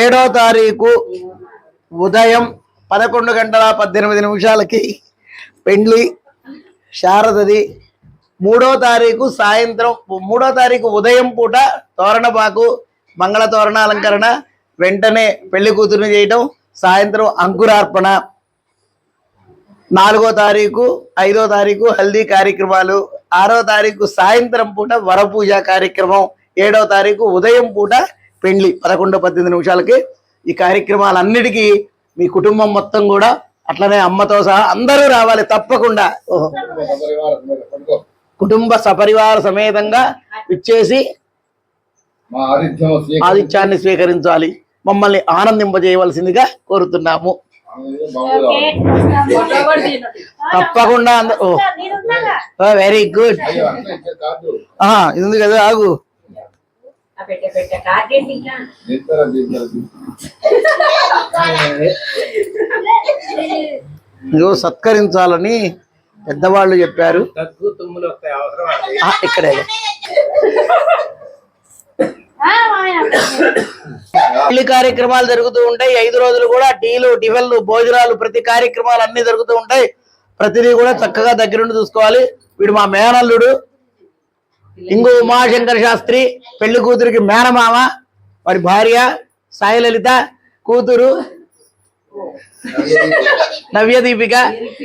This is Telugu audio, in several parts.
ఏడో తారీఖు ఉదయం పదకొండు గంటల పద్దెనిమిది నిమిషాలకి పెండ్లి శారదది. మూడో తారీఖు సాయంత్రం మూడో తారీఖు ఉదయం పూట తోరణపాకు మంగళ తోరణ అలంకరణ వెంటనే పెళ్ళి కూతురుని చేయటం సాయంత్రం అంకురార్పణ. నాలుగో తారీఖు ఐదో తారీఖు హల్దీ కార్యక్రమాలు ఆరో తారీఖు సాయంత్రం పూట వరపూజ కార్యక్రమం ఏడో తారీఖు ఉదయం పూట పెండ్లి పదకొండు పద్దెనిమిది నిమిషాలకి ఈ కార్యక్రమాలన్నిటికీ మీ కుటుంబం మొత్తం కూడా అట్లనే అమ్మతో సహా అందరూ రావాలి తప్పకుండా. ఓహో. కుటుంబ సపరివార సమేతంగా ఇచ్చేసి మా ఆతిథ్యం స్వీకరించి ఆదిత్యాన్ని స్వీకరించాలి. మమ్మల్ని ఆనందింపజేయవలసిందిగా కోరుతున్నాము. తప్పకుండా వెరీ గుడ్. ఇది కదా ఆగు. పెట్టే పెట్టే. కార్డెంట్ ఇంకా? దీంతరా, దీంతరా, దీంతరా. ఇదిగో సత్కరించాలని పెద్దవాళ్ళు చెప్పారు. దగ్గు తుమ్ములు వస్తాయి అవసరం అది ఆ, ఇక్కడే. పెళ్ళి కార్యక్రమాలు జరుగుతూ ఉంటాయి. ఐదు రోజులు కూడా టీలు టిఫిన్లు భోజనాలు ప్రతి కార్యక్రమాలు అన్ని జరుగుతూ ఉంటాయి. ప్రతిదీ కూడా చక్కగా దగ్గరుండి చూసుకోవాలి. వీడు మా మేనల్లుడు. ఇంగు ఉమాశంకర్ శాస్త్రి పెళ్ళి కూతురికి మేనమామ వారి భార్య సాయిలలిత కూతురు నవ్య దీపిక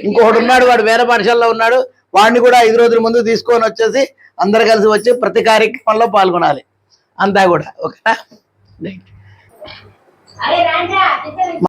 ఇంకొకటి ఉన్నాడు వాడు వేరే పాఠశాలలో ఉన్నాడు. వాడిని కూడా ఐదు రోజుల ముందు తీసుకొని వచ్చేసి అందరు కలిసి వచ్చి ప్రతి కార్యక్రమంలో పాల్గొనాలి. అంతా కూడా. ఓకేనా?